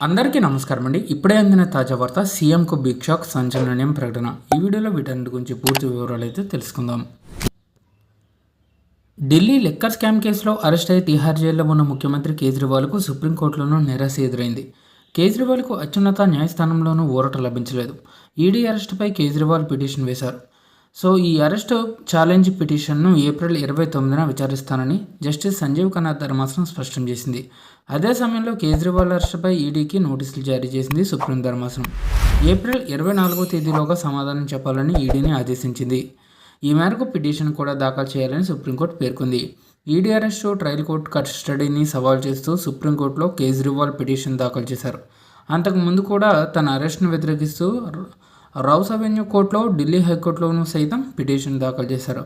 అందరికీ నమస్కారం అండి. ఇప్పుడే అందిన తాజా వార్త సీఎంకు బిగ్ షాక్ సంచలనం ప్రకటన. ఈ వీడియోలో వీటన్నిటి గురించి పూర్తి వివరాలు అయితే తెలుసుకుందాం. ఢిల్లీ లెక్కర్ స్కామ్ కేసులో అరెస్ట్ అయి తిహార్ జైల్లో ఉన్న ముఖ్యమంత్రి కేజ్రీవాల్కు సుప్రీంకోర్టులోనూ నిరాశ ఎదురైంది. కేజ్రీవాల్కు అత్యున్నత న్యాయస్థానంలోనూ ఊరట లభించలేదు. ఈడీ అరెస్టుపై కేజ్రీవాల్ పిటిషన్ వేశారు. సో ఈ అరెస్ట్ ఛాలెంజ్ పిటిషన్ను ఏప్రిల్ ఇరవై తొమ్మిదిన విచారిస్తానని జస్టిస్ సంజీవ్ ఖన్నా ధర్మాసనం స్పష్టం చేసింది. అదే సమయంలో కేజ్రీవాల్ అరెస్టుపై ఈడీకి నోటీసులు జారీ చేసింది సుప్రీం ధర్మాసనం ఏప్రిల్ ఇరవై నాలుగో తేదీలోగా సమాధానం చెప్పాలని ఈడీని ఆదేశించింది. ఈ మేరకు పిటిషన్ కూడా దాఖలు చేయాలని సుప్రీంకోర్టు పేర్కొంది. ఈడీ అరెస్టు ట్రయల్ కోర్టు కస్టడీని సవాల్ చేస్తూ సుప్రీంకోర్టులో కేజ్రీవాల్ పిటిషన్ దాఖలు చేశారు. అంతకు ముందు కూడా తన అరెస్ట్ను వ్యతిరేకిస్తూ రౌస్ అవెన్యూ కోర్టులో ఢిల్లీ హైకోర్టులోనూ సైతం పిటిషన్ దాఖలు చేశారు.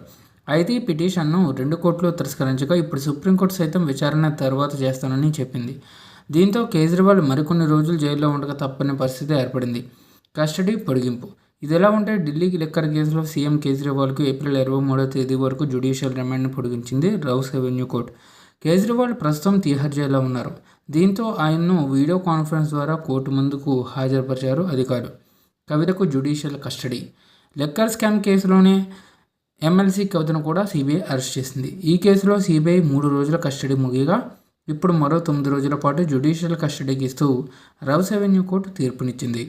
అయితే ఈ పిటిషన్ను రెండు కోర్టులు తిరస్కరించగా ఇప్పుడు సుప్రీంకోర్టు సైతం విచారణ తర్వాత చేస్తానని చెప్పింది. దీంతో కేజ్రీవాల్ మరికొన్ని రోజులు జైల్లో ఉండక తప్పని పరిస్థితి ఏర్పడింది. కస్టడీ పొడిగింపు. ఇదిలా ఉంటే ఢిల్లీకి లెక్కర్ కేసులో సీఎం కేజ్రీవాల్కు ఏప్రిల్ ఇరవై మూడో తేదీ వరకు జ్యుడిషియల్ రిమాండ్ను పొడిగించింది రౌస్ అవెన్యూ కోర్టు. కేజ్రీవాల్ ప్రస్తుతం తీహార్ జైల్లో ఉన్నారు. దీంతో ఆయన్ను వీడియో కాన్ఫరెన్స్ ద్వారా కోర్టు ముందుకు హాజరుపరిచారు అధికారులు. కవితకు జ్యుడిషియల్ కస్టడీ. లెక్కర్ స్కామ్ కేసులోనే ఎమ్మెల్సీ కవితను కూడా సిబిఐ అరెస్ట్ చేసింది. ఈ కేసులో సిబిఐ మూడు రోజుల కస్టడీ ముగియగా ఇప్పుడు మరో తొమ్మిది రోజుల పాటు జ్యుడిషియల్ కస్టడీకి ఇస్తూ రౌస్ అవెన్యూ కోర్టు తీర్పునిచ్చింది.